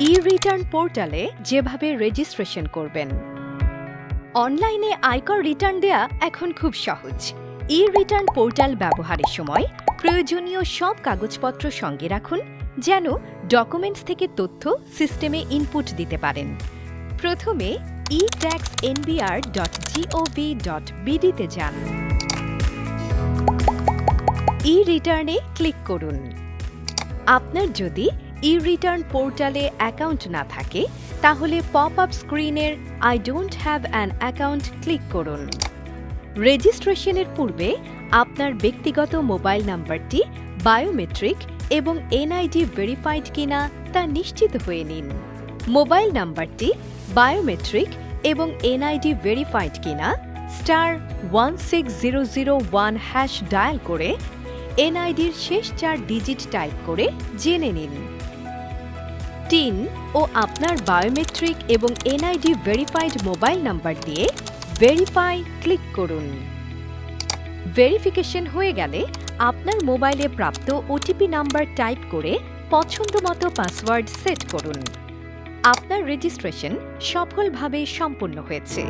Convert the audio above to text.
ই return পোর্টালে যেভাবে registration করবেন। অনলাইনে আয়কর রিটার্ন দেয়া এখন খুব সহজ। ই রিটার্ন পোর্টাল ব্যবহারের সময় প্রয়োজনীয় সব কাগজপত্র সঙ্গে রাখুন, যেন ডকুমেন্টস থেকে তথ্য সিস্টেমে ইনপুট দিতে পারেন। প্রথমে e tax NBR dot GOV dot বিডিতে যান। ই রিটার্নে ক্লিক করুন। আপনার যদি ই রিটার্ন পোর্টালে অ্যাকাউন্ট না থাকে, তাহলে পপ আপ স্ক্রিনের I don't have an account click করুন। রেজিস্ট্রেশনের পূর্বে আপনার ব্যক্তিগত মোবাইল নাম্বারটি বায়োমেট্রিক এবং এনআইডি ভেরিফাইড কিনা তা নিশ্চিত হয়ে নিন। মোবাইল নাম্বারটি বায়োমেট্রিক এবং এনআইডি ভেরিফাইড কিনা star one six zero zero one hash dial করে এনআইডির শেষ চার ডিজিট টাইপ করে জেনে নিন। টিন ও আপনার বায়োমেট্রিক এবং এনআইডি ভেরিফাইড মোবাইল নাম্বার দিয়ে ভেরিফাই ক্লিক করুন। ভেরিফিকেশন হয়ে গেলে আপনার মোবাইলে প্রাপ্ত ওটিপি নাম্বার টাইপ করে পছন্দমতো পাসওয়ার্ড সেট করুন। আপনার রেজিস্ট্রেশন সফলভাবে সম্পন্ন হয়েছে।